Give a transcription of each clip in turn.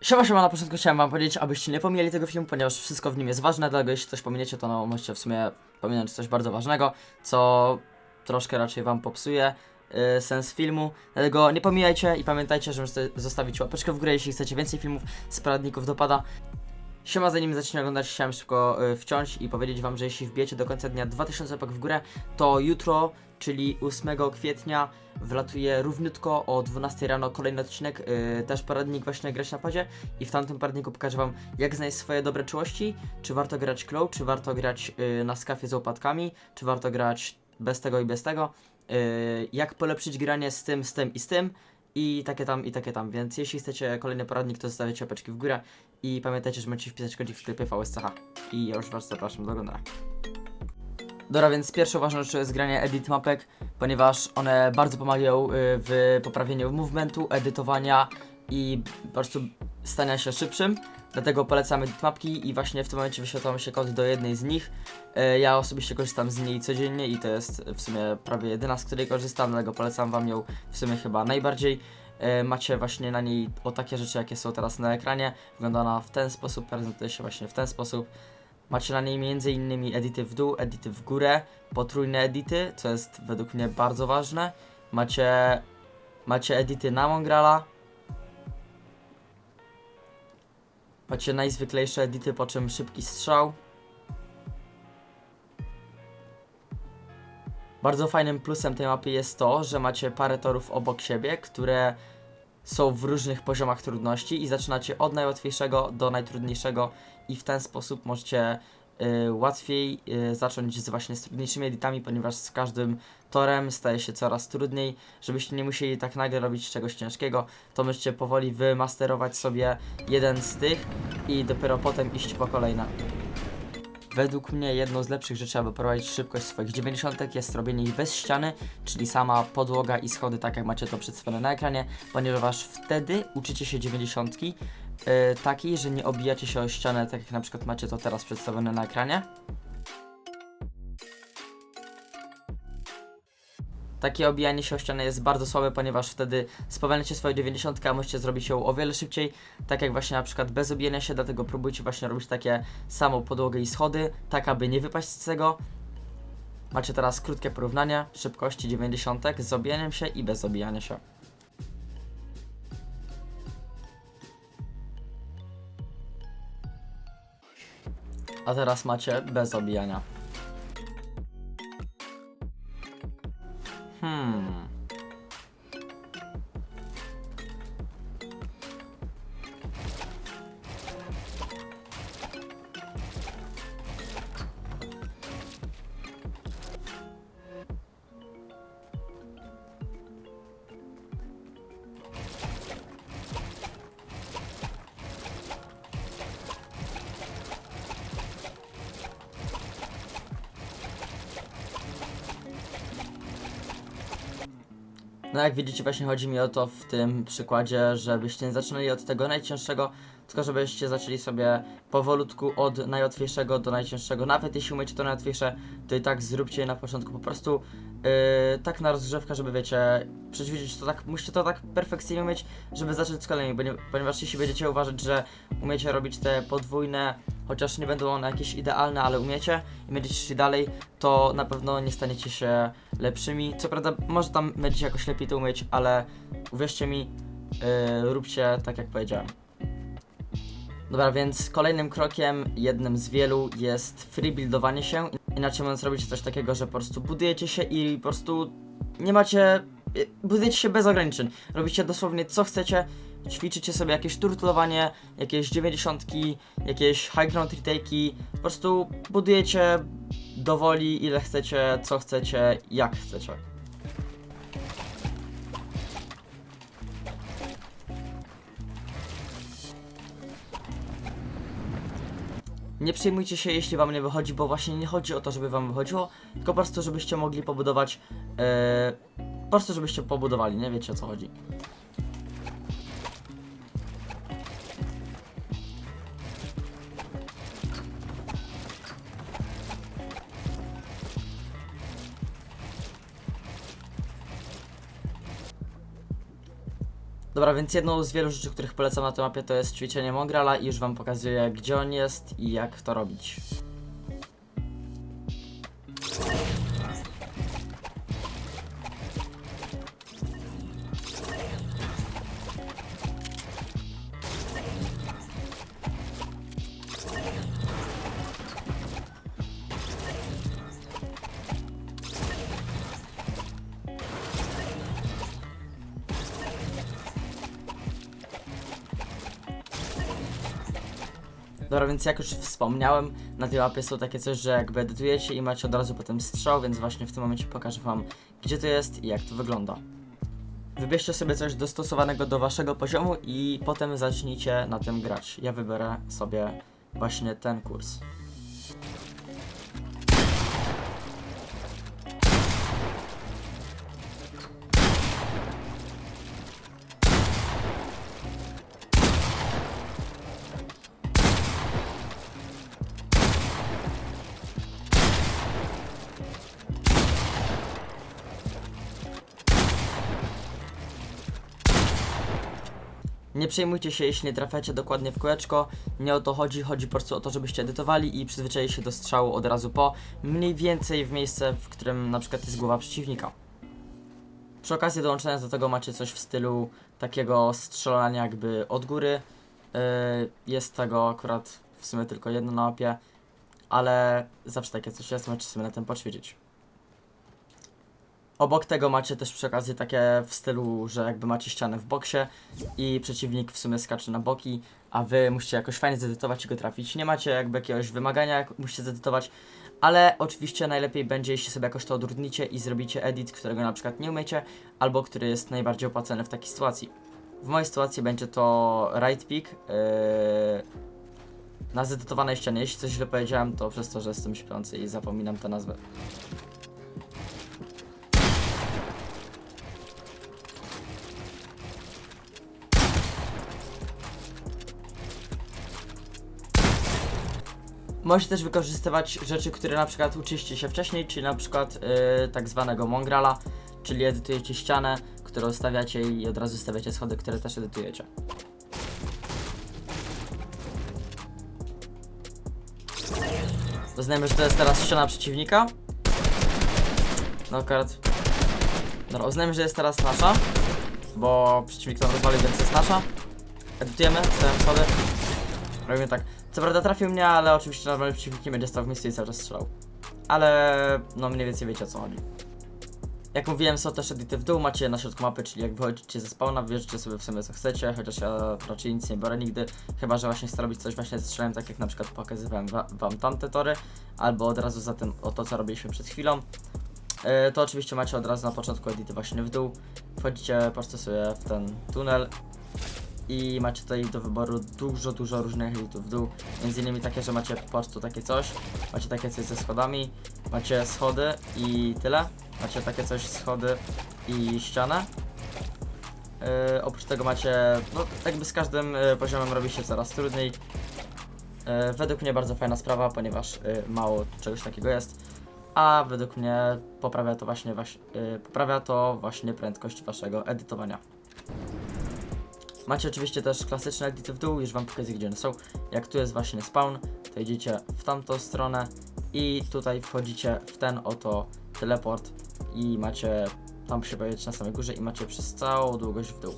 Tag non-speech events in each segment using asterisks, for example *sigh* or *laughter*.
Siema, siema, na początku chciałem wam powiedzieć, abyście nie pomijali tego filmu, ponieważ wszystko w nim jest ważne, dlatego jeśli coś pominiecie, to no, możecie w sumie pominąć coś bardzo ważnego, co troszkę raczej wam popsuje y, sens filmu, dlatego nie pomijajcie i pamiętajcie, że możecie zostawić łapeczkę w górę, jeśli chcecie więcej filmów z poradników dopada. Siema, zanim zaczniecie oglądać, chciałem szybko y, wciąć i powiedzieć wam, że jeśli wbijecie do końca dnia 2000 łapek w górę, to jutro, czyli 8 kwietnia, wlatuje równiutko o 12 rano kolejny odcinek, y, też poradnik właśnie grać na padzie. I w tamtym poradniku pokażę wam jak znaleźć swoje dobre czułości, czy warto grać claw, czy warto grać y, na skafie z łopatkami, czy warto grać bez tego i bez tego, y, jak polepszyć granie z tym, z tym i z tym. I takie tam, i takie tam, więc jeśli chcecie kolejny poradnik, to zostawiacie łapeczki w górę. I pamiętajcie, że możecie wpisać kodzik w sklepie VSCH i ja już was zapraszam do oglądania. Dobra, więc pierwszą ważną rzeczą jest granie edit mapek, ponieważ one bardzo pomagają y, w poprawieniu movementu, edytowania i po prostu stania się szybszym. Dlatego polecam edit mapki i właśnie w tym momencie wyświetla się kod do jednej z nich. Y, Ja osobiście korzystam z niej codziennie i to jest w sumie prawie jedyna, z której korzystam, dlatego polecam wam ją w sumie chyba najbardziej. Y, Macie właśnie na niej o takie rzeczy, jakie są teraz na ekranie. Wygląda ona w ten sposób, prezentuje się właśnie w ten sposób. Macie na niej m.in. edity w dół, edity w górę, potrójne edity, co jest według mnie bardzo ważne. Macie, macie edity na Mongrala. Macie najzwyklejsze edity, po czym szybki strzał. Bardzo fajnym plusem tej mapy jest to, że macie parę torów obok siebie, które są w różnych poziomach trudności i zaczynacie od najłatwiejszego do najtrudniejszego i w ten sposób możecie y, łatwiej y, zacząć z właśnie z trudniejszymi editami, ponieważ z każdym torem staje się coraz trudniej. Żebyście nie musieli tak nagle robić czegoś ciężkiego, to możecie powoli wymasterować sobie jeden z tych i dopiero potem iść po kolejne. Według mnie jedną z lepszych rzeczy, aby prowadzić szybkość swoich 90 jest robienie ich bez ściany, czyli sama podłoga i schody, tak jak macie to przedstawione na ekranie, ponieważ wtedy uczycie się 90 yy, takiej, że nie obijacie się o ścianę, tak jak na przykład macie to teraz przedstawione na ekranie. Takie obijanie się o ścianę jest bardzo słabe, ponieważ wtedy spowalniacie swoje 90, a możecie zrobić ją o wiele szybciej, tak jak właśnie na przykład bez obijania się, dlatego próbujcie właśnie robić takie samą podłogę i schody, tak aby nie wypaść z tego. Macie teraz krótkie porównanie szybkości 90 z obijaniem się i bez obijania się. A teraz macie bez obijania. 嗯。No jak widzicie właśnie chodzi mi o to w tym przykładzie, żebyście zaczynali od tego najcięższego, tylko żebyście zaczęli sobie powolutku od najłatwiejszego do najcięższego. Nawet jeśli umiecie to najłatwiejsze, to i tak zróbcie je na początku po prostu yy, tak na rozgrzewkę, żeby wiecie, przećwiczyć to tak, musicie to tak perfekcyjnie umieć, żeby zacząć z kolejnymi, ponieważ jeśli będziecie uważać, że umiecie robić te podwójne, chociaż nie będą one jakieś idealne, ale umiecie i będziecie szli dalej, to na pewno nie staniecie się lepszymi. Co prawda, może tam będziecie jakoś lepiej to umieć, ale uwierzcie mi, yy, róbcie tak jak powiedziałem. Dobra, więc kolejnym krokiem, jednym z wielu, jest freebuildowanie się. Inaczej mówiąc, robicie coś takiego, że po prostu budujecie się i po prostu nie macie. y, Budujecie się bez ograniczeń. Robicie dosłownie co chcecie. Ćwiczycie sobie jakieś turtlowanie, jakieś 90, jakieś high ground retake'i. Po prostu budujecie dowoli ile chcecie, co chcecie, jak chcecie. Nie przejmujcie się, jeśli wam nie wychodzi, bo właśnie nie chodzi o to, żeby wam wychodziło, tylko po prostu, żebyście mogli pobudować. e, po prostu, żebyście pobudowali, nie wiecie o co chodzi. Dobra, więc jedną z wielu rzeczy, których polecam na tej mapie to jest ćwiczenie Mongrala i już wam pokazuję gdzie on jest i jak to robić. Dobra, więc jak już wspomniałem, na tej mapie są takie coś, że jakby edytujecie i macie od razu potem strzał, więc właśnie w tym momencie pokażę wam, gdzie to jest i jak to wygląda. Wybierzcie sobie coś dostosowanego do waszego poziomu i potem zacznijcie na tym grać. Ja wybiorę sobie właśnie ten kurs. Nie przejmujcie się, jeśli nie trafiacie dokładnie w kółeczko. Nie o to chodzi, chodzi po prostu o to, żebyście edytowali i przyzwyczaili się do strzału od razu po, mniej więcej w miejsce, w którym na przykład jest głowa przeciwnika. Przy okazji dołączając do tego macie coś w stylu takiego strzelania jakby od góry. Yy, jest tego akurat w sumie tylko jedno na mapie, ale zawsze takie coś jest, możecie sobie na tym poćwiczyć. Obok tego macie też przy okazji takie w stylu, że jakby macie ścianę w boksie i przeciwnik w sumie skacze na boki, a wy musicie jakoś fajnie zedytować i go trafić. Nie macie jakby jakiegoś wymagania, jak musicie zedytować, ale oczywiście najlepiej będzie, jeśli sobie jakoś to odróżnicie i zrobicie edit, którego na przykład nie umiecie, albo który jest najbardziej opłacany w takiej sytuacji. W mojej sytuacji będzie to right pick. Yy, na zedytowanej ścianie. Jeśli coś źle powiedziałem, to przez to, że jestem śpiący i zapominam tę nazwę. Możecie też wykorzystywać rzeczy, które na przykład uczyliście się wcześniej, czyli na przykład yy, tak zwanego mongrala, czyli edytujecie ścianę, którą stawiacie i od razu stawiacie schody, które też edytujecie. Uznajmy, że to jest teraz ściana przeciwnika. No akurat... Dobra, uznajmy, że jest teraz nasza, bo przeciwnik tam rozwalił, więc jest nasza. Edytujemy, stawiam schody. Robimy tak. Co prawda trafił mnie, ale oczywiście normalny przeciwnik nie będzie stał w miejscu i cały czas strzelał. Ale no mniej więcej wiecie o co chodzi. Jak mówiłem, są też edity w dół, macie na środku mapy, czyli jak wychodzicie ze spawna, wierzycie sobie w sumie co chcecie, chociaż ja raczej nic nie biorę nigdy, chyba że właśnie chcę robić coś właśnie ze strzelem, tak jak na przykład pokazywałem wa wam tamte tory, albo od razu za tym o to co robiliśmy przed chwilą. Yy, to oczywiście macie od razu na początku edity właśnie w dół, wchodzicie po prostu sobie w ten tunel i macie tutaj do wyboru dużo, dużo różnych editów w dół. Między innymi takie, że macie po prostu takie coś, macie takie coś ze schodami, macie schody i tyle. Macie takie coś, schody i ścianę. Yy, oprócz tego macie, no jakby z każdym yy, poziomem robi się coraz trudniej. Yy, według mnie bardzo fajna sprawa, ponieważ yy, mało czegoś takiego jest. A według mnie poprawia to właśnie, yy, poprawia to właśnie prędkość waszego edytowania. Macie oczywiście też klasyczne edity w dół, już wam pokazuję gdzie one są. Jak tu jest właśnie spawn, to idziecie w tamtą stronę i tutaj wchodzicie w ten oto teleport i macie tam się pojawić na samej górze i macie przez całą długość w dół.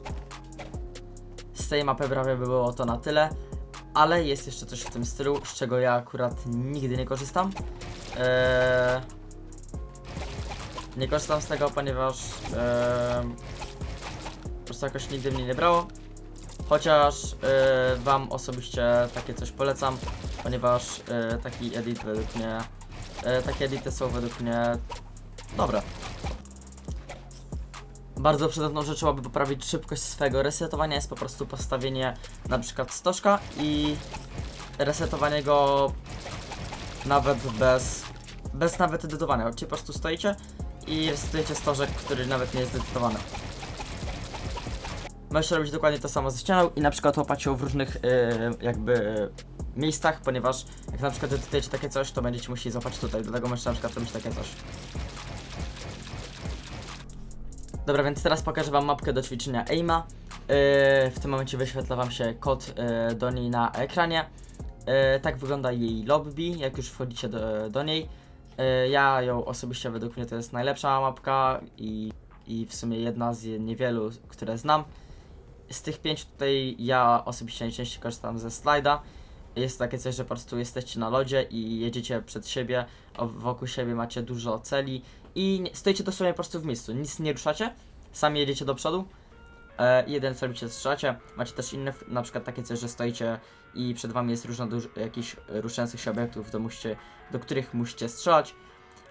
Z tej mapy prawie by było to na tyle, ale jest jeszcze coś w tym stylu, z czego ja akurat nigdy nie korzystam. Eee... Nie korzystam z tego, ponieważ eee... po prostu jakoś nigdy mnie nie brało. Chociaż e, Wam osobiście takie coś polecam, ponieważ e, taki edit według mnie, e, takie edity są według mnie dobre. Bardzo przydatną rzeczą, aby poprawić szybkość swojego resetowania jest po prostu postawienie na przykład stożka i resetowanie go nawet bez, bez nawet edytowania, czyli po prostu stoicie i resetujecie stożek, który nawet nie jest edytowany. Możesz robić dokładnie to samo ze ścianą i na przykład łapać ją w różnych yy, jakby miejscach, ponieważ jak na przykład edytujecie takie coś, to będziecie musieli złapać tutaj, dlatego możesz na przykład robić takie coś. Dobra, więc teraz pokażę wam mapkę do ćwiczenia aima. w tym momencie wyświetla Wam się kod yy, do niej na ekranie. Tak wygląda jej lobby, jak już wchodzicie do, do niej. Ja ją osobiście według mnie to jest najlepsza mapka i, i w sumie jedna z niewielu, które znam. Z tych pięć tutaj ja osobiście najczęściej korzystam ze slajda. Jest takie coś, że po prostu jesteście na lodzie i jedziecie przed siebie, wokół siebie macie dużo celi i stoicie dosłownie po prostu w miejscu, nic nie ruszacie, sami jedziecie do przodu, e, jeden cel się strzelacie, macie też inne, na przykład takie coś, że stoicie i przed wami jest różno duż, jakichś ruszających się obiektów, do, musicie, do których musicie strzelać.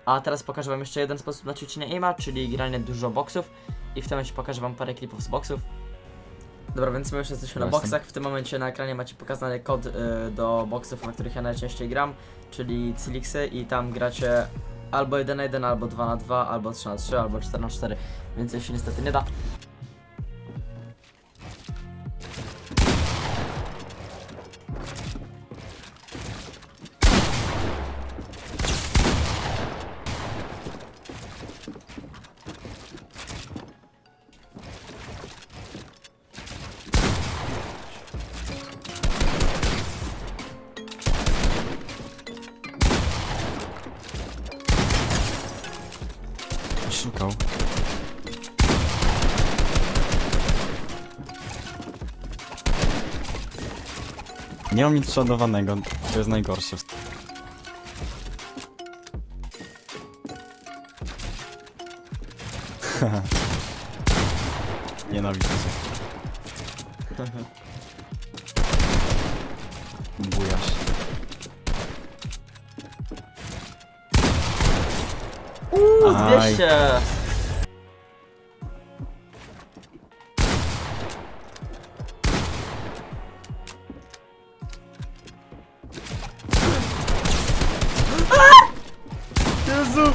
A teraz pokażę wam jeszcze jeden sposób na ćwiczenie aima, czyli granie dużo boksów i w tym momencie pokażę wam parę klipów z boksów. Dobra, więc my już jesteśmy na boksach. W tym momencie na ekranie macie pokazany kod y, do boksów, na których ja najczęściej gram, czyli Cilixy i tam gracie albo 1 na 1, albo 2 na 2, albo 3 na 3, albo 4 na 4, więc się niestety nie da. Szukał. Nie mam nic przeładowanego, to jest najgorsze. *laughs* Nienawidzę cię. *laughs* Bujasz. Uuu, Aj. 200! Jezu!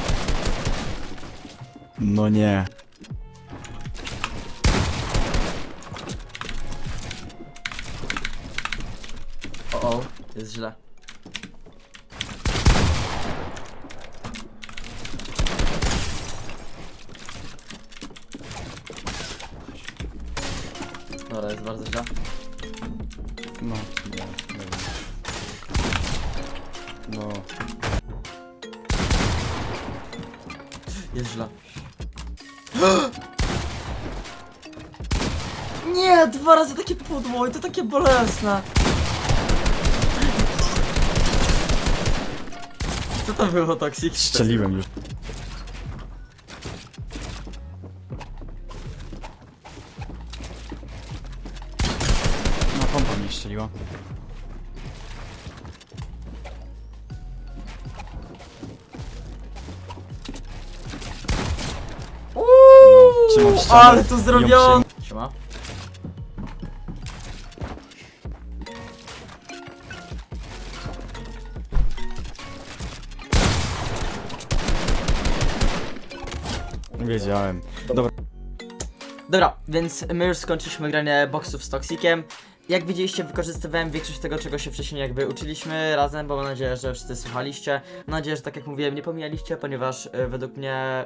No nie. O, o, jest źle. No. Jest źle. *gasps* Nie, dwa razy takie pudło i to takie bolesne. Co to było, Toxic? Strzeliłem już. No pompa mnie strzeliła. Ścianę. ale to zrobione! Siema. Wiedziałem. Dobra. Dobra, więc my już skończyliśmy granie boksów z Toxikiem. Jak widzieliście, wykorzystywałem większość tego, czego się wcześniej jakby uczyliśmy razem, bo mam nadzieję, że wszyscy słuchaliście. Mam nadzieję, że tak jak mówiłem, nie pomijaliście, ponieważ y, według mnie...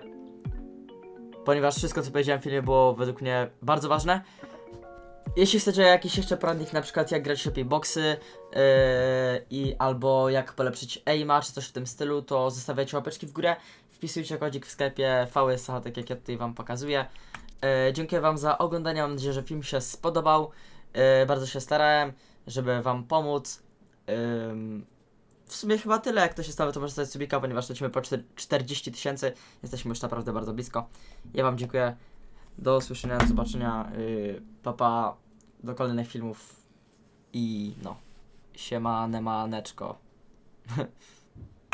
Ponieważ wszystko, co powiedziałem w filmie, było według mnie bardzo ważne. Jeśli chcecie jakiś jeszcze poradnik, na przykład jak grać lepiej boksy yy, i albo jak polepszyć aima, czy coś w tym stylu, to zostawiajcie łapeczki w górę, wpisujcie kodzik w sklepie VSH, tak jak ja tutaj wam pokazuję. E, dziękuję Wam za oglądanie. Mam nadzieję, że film się spodobał. E, bardzo się starałem, żeby Wam pomóc. Ym, w sumie chyba tyle. Jak to się stało, to może zostawić subika, ponieważ lecimy po czter- 40 tysięcy. Jesteśmy już naprawdę bardzo blisko. Ja Wam dziękuję. Do usłyszenia, do zobaczenia. Yy, papa do kolejnych filmów. I no. Siema, nemaneczko. *laughs*